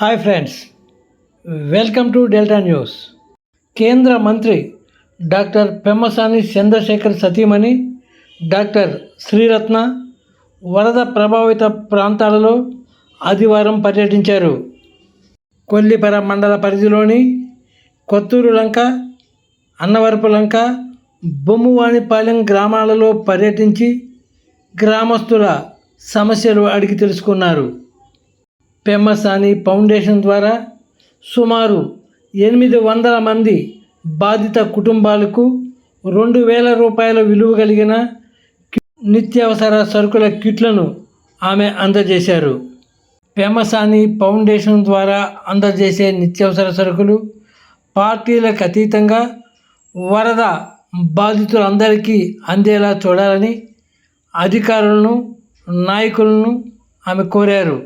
Hi friends welcome to Delta News. కేంద్ర మంత్రి doctor Pemmasani Chandrasekhar సతీమణి డాక్టర్ శ్రీరత్న వరద ప్రభావిత ప్రాంతాలలో ఆదివారం పర్యటించారు. కొల్లిపర మండల పరిధిలోని కొత్తూరు లంక అన్నవరపు లంక బొమ్మువాణిపాలెం గ్రామాలలో పర్యటించి గ్రామస్తుల సమస్యలు అడిగి తెలుసుకున్నారు. పెమ్మసాని ఫౌండేషన్ ద్వారా సుమారు ఎనిమిది వందల మంది బాధిత కుటుంబాలకు రెండు వేల రూపాయల విలువ కలిగిన నిత్యావసర సరుకుల కిట్లను ఆమె అందజేశారు. పెమ్మసాని ఫౌండేషన్ ద్వారా అందజేసే నిత్యావసర సరుకులు పార్టీలకు అతీతంగా వరద బాధితులందరికీ అందేలా చూడాలని అధికారులను నాయకులను ఆమె కోరారు.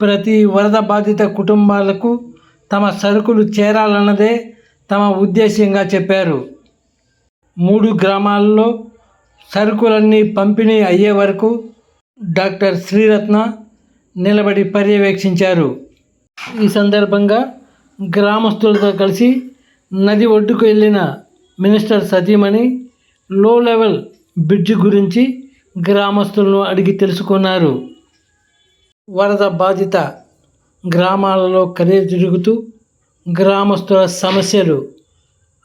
ప్రతి వరద బాధిత కుటుంబాలకు తమ సరుకులు చేరాలన్నదే తమ ఉద్దేశ్యంగా చెప్పారు. మూడు గ్రామాల్లో సరుకులన్నీ పంపిణీ అయ్యే వరకు డాక్టర్ శ్రీరత్న నిలబడి పర్యవేక్షించారు. ఈ సందర్భంగా గ్రామస్తులతో కలిసి నది ఒడ్డుకు వెళ్ళిన మినిస్టర్ సతీమణి లో లెవెల్ బ్రిడ్జి గురించి గ్రామస్తులను అడిగి తెలుసుకున్నారు. వరద బాధిత గ్రామాలలో కరే తిరుగుతూ గ్రామస్తుల సమస్యలు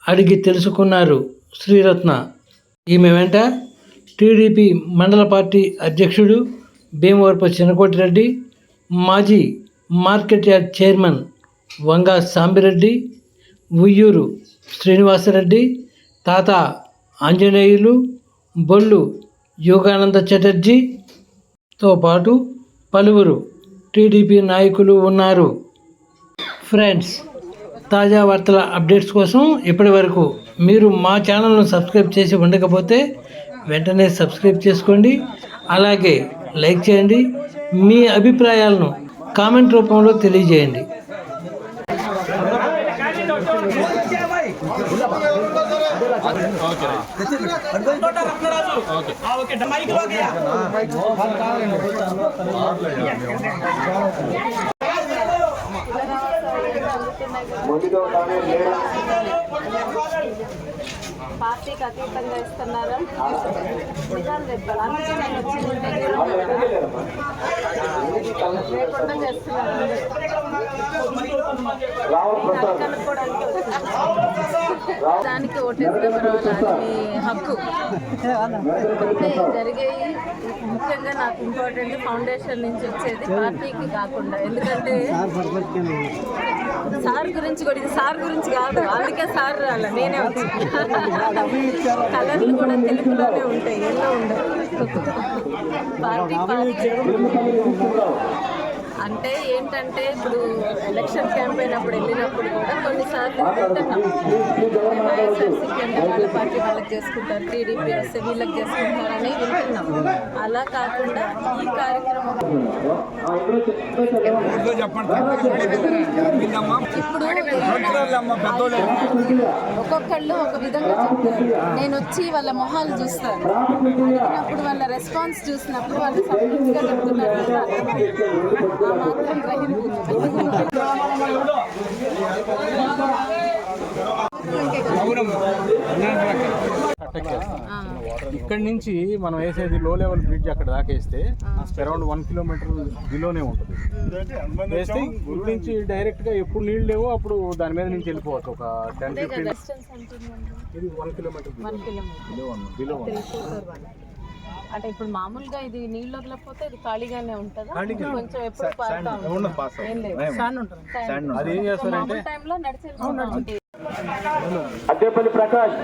అడిగి తెలుసుకున్నారు శ్రీరత్న. ఈమె వెంట టీడీపీ మండల పార్టీ అధ్యక్షుడు భీమవరపు చినకోటిరెడ్డి మాజీ market yard chairman Vanga Sambireddy Uyyuru Srinivasareddy Tata Anjaneyulu Bollu Yogananda చటర్జీతో పాటు పలువురు టీడీపీ నాయకులు ఉన్నారు. ఫ్రెండ్స్ తాజా వార్తల అప్డేట్స్ కోసం ఇప్పటి వరకు మీరు మా ఛానల్ను సబ్స్క్రైబ్ చేసి ఉండకపోతే వెంటనే సబ్స్క్రైబ్ చేసుకోండి. అలాగే లైక్ చేయండి. మీ అభిప్రాయాలను కామెంట్ రూపంలో తెలియజేయండి. పార్టీకి అతీతంగా ఇస్తున్నారా నిజాలు చెప్పాలి అందుకే నేను వచ్చింది లేకుండా చేస్తున్నాను కనుక్కోవడానికి దానికి ఓటేస్తే పర్వాలేదు అది మీ హక్కు అంటే జరిగేవి ముఖ్యంగా నాకు ఇంపార్టెంట్ ఫౌండేషన్ నుంచి వచ్చేది పార్టీకి కాకుండా. ఎందుకంటే సార్ గురించి కూడా ఇది సార్ గురించి కాదు అందుకే సార్ రాలే నేనే వచ్చి. కలర్లు కూడా తెలుగులోనే ఉంటాయి ఎల్లో ఉండవు. Party party. అంటే ఏంటంటే ఇప్పుడు ఎలక్షన్ క్యాంపెయిన్ అప్పుడు వెళ్ళినప్పుడు కూడా కొన్నిసార్లు వింటున్నాం వైఎస్ఆర్సీపీ అంటే వాళ్ళ పార్టీ వాళ్ళకి చేసుకుంటారు టీడీపీ వస్తే వీళ్ళకి చేసుకుంటారని వింటున్నాం. అలా కాకుండా ఈ కార్యక్రమం ఇప్పుడు ఒక్కొక్కళ్ళు ఒక విధంగా చెప్తారు. నేను వచ్చి వాళ్ళ మొహాలు చూస్తాను. అడిగినప్పుడు వాళ్ళ రెస్పాన్స్ చూసినప్పుడు వాళ్ళు సపోర్ట్గా చెప్తున్నారు. ఆ మాత్రం గ్రహింపు ఇక్కడ నుంచి మనం వేసేది లో లెవెల్ బ్రిడ్జ్ అక్కడ దాకా వేస్తే అరౌండ్ వన్ కిలోమీటర్ బిలోనే ఉంటుంది. వేస్తే గుడి నుంచి డైరెక్ట్గా ఎప్పుడు నీళ్ళు లేవో అప్పుడు దాని మీద నుంచి వెళ్ళిపోవచ్చు. ఒక టెన్ ఫిఫ్టీన్ ఇది one kilometre one below one అంటే ఇప్పుడు మామూలుగా ఇది నీళ్ళు వదలకపోతే ఇది ఖాళీగానే ఉంటుందా? కొంచెం ఎప్పుడు పారుతా ఉంటుంది? ఏం లేదు. Sand అది ఏం చేస్తారంటే మామూలు టైంలో. అద్దెపల్లి ప్రకాష్.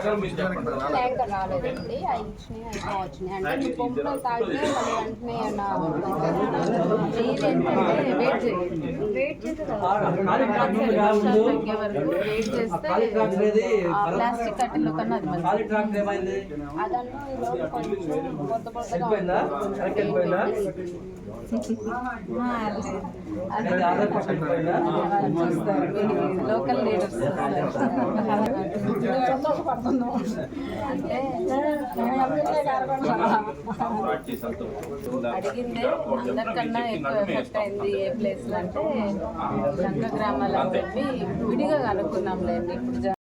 ట్యాంకర్ రాలేదండి అవి ఇచ్చినాయి అవి వచ్చినాయి అంటే మీ పంపులో తాగితే మళ్ళీ వెంటనే ఏంటంటే వెయిట్ చేయండి వెయిట్ చేస్తే వర్షాలు తగ్గే వరకు వెయిట్ చేస్తే ఆ ప్లాస్టిక్ కట్టెల్లో కన్నా అది మంచిది అదన్ను ఈరోజు కొంచెం బొద్ద బొద్దగా లోకల్ లీడర్స్ అంటే అడిగిందే అందరికన్నా ఎక్కువ ఎఫెక్ట్ అయింది ఏ ప్లేస్ అంటే సంఘ గ్రామాలని చెప్పి విడిగా కనుక్కున్నాంలేండి ఇప్పుడు